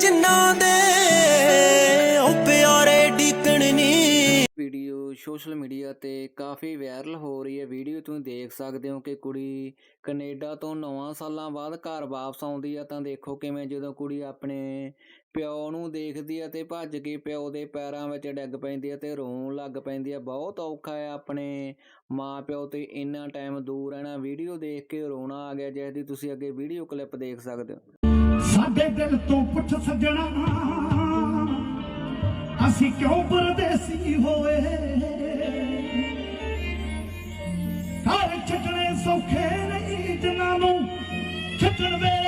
ਜਿਨ੍ਹਾਂ ਦੇ ਉਹ ਪਿਆਰੇ ਡੀਕਣ ਨੀ। ਵੀਡੀਓ ਸੋਸ਼ਲ ਮੀਡੀਆ ਤੇ ਕਾਫੀ ਵਾਇਰਲ ਹੋ ਰਹੀ ਹੈ। ਵੀਡੀਓ ਤੁਸੀਂ ਦੇਖ ਸਕਦੇ ਹੋ ਕਿ ਕੁੜੀ ਕੈਨੇਡਾ ਤੋਂ 9 ਸਾਲਾਂ ਬਾਅਦ ਘਰ ਵਾਪਸ ਆਉਂਦੀ ਆ। ਤਾਂ ਦੇਖੋ ਕਿਵੇਂ ਜਦੋਂ ਕੁੜੀ ਆਪਣੇ ਪਿਓ ਨੂੰ ਦੇਖਦੀ ਆ ਤੇ ਭੱਜ ਕੇ ਪਿਓ ਦੇ ਪੈਰਾਂ ਵਿੱਚ ਡਿੱਗ ਪੈਂਦੀ ਆ ਤੇ ਰੋਣ ਲੱਗ ਪੈਂਦੀ ਆ। ਬਹੁਤ ਔਖਾ ਹੈ ਆਪਣੇ ਮਾਂ ਪਿਓ ਤੇ ਇੰਨਾ ਟਾਈਮ ਦੂਰ ਰਹਿਣਾ। ਵੀਡੀਓ ਦੇਖ ਕੇ ਰੋਣਾ ਆ ਗਿਆ ਜਿਸ ਦੀ ਤੁਸੀਂ ਅੱਗੇ ਵੀਡੀਓ ਕਲਿੱਪ ਦੇਖ ਸਕਦੇ ਹੋ। ਸਾਡੇ ਦਿਲ ਤੋਂ ਸੱਜਣਾ ਅਸੀਂ ਕਿਉਂ ਪਰਦੇਸੀ ਹੋਏ? ਘਰ ਛੱਡਣੇ ਸੌਖੇ ਨਹੀਂ ਜਿਨ੍ਹਾਂ ਨੂੰ ਛੱਡਣ ਵੇਲੇ।